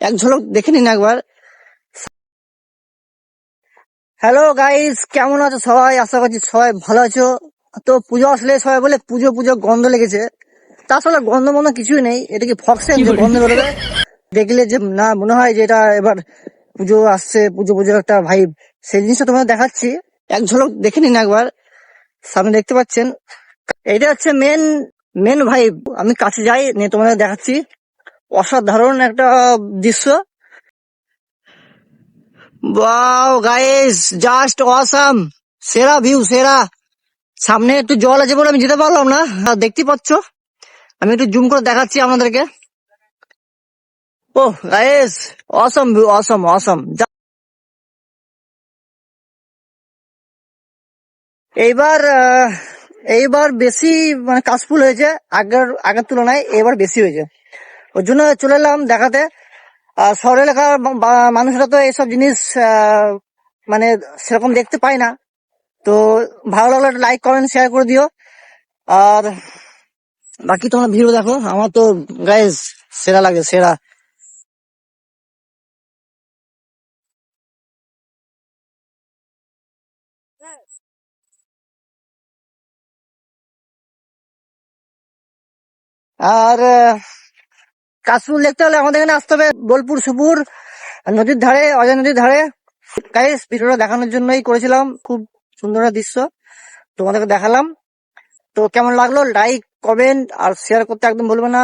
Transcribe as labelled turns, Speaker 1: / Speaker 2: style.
Speaker 1: এক ঝলক দেখে নিন একবার। হ্যালো গাইস কেমন আছো সবাই? আশা করছি সবাই ভালো আছো। তো পুজো আসলে সবাই বলে পুজো পুজো গন্ধ লেগেছে। তা আসলে গন্ধ মন্ধ কিছুই নেই। এটা কি ফক্সেন যে গন্ধ বেরোবে? দেখলে যে না মনে হয় যে এটা এবার পুজো আসছে পুজো পুজোর একটা ভাই সেই জিনিসটা তোমাদের দেখাচ্ছি। এক ঝলক দেখে নিন একবার। সামনে দেখতে পাচ্ছেন। এটা হচ্ছে মেন মেন ভাই আমি কাছে যাই নিয়ে তোমাদের দেখাচ্ছি। অসাধারণ একটা দৃশ্য। ওয়াও গাইস জাস্ট অসাম সেরা ভিউ সেরা। সামনে একটু জল আছে বলে আমি যেতে পারলাম না। আর দেখতে পাচ্ছ? আমি একটু জুম করে দেখাচ্ছি আপনাদেরকে। ও গাইস অসম ভিউ অসম অসম এইবার এইবার বেশি মানে কাশফুল হয়েছে আগের আগের তুলনায়, এবার বেশি হয়েছে। ওর জন্য চলে এলাম দেখাতে। শহর এলাকার মানুষরা তো এইসব জিনিস মানে সেরকম দেখতে পায় না। তো ভালো লাগলে লাইক কমেন্ট শেয়ার করে দিও। আর বাকি তোমরা ভিডিও দেখো। আমার তো গাইজ সেরা লাগে, সেরা। আর কাশফুল দেখতে হলে আমাদের এখানে আসতে হবে বোলপুর সুপুর, নদীর ধারে, অজয় নদীর ধারে। গাইস ভিডিওটা দেখানোর জন্যই করেছিলাম, খুব সুন্দর দৃশ্য। তোমাদেরকে দেখালাম। তো কেমন লাগল? লাইক কমেন্ট আর শেয়ার করতে একদম ভুলবে না।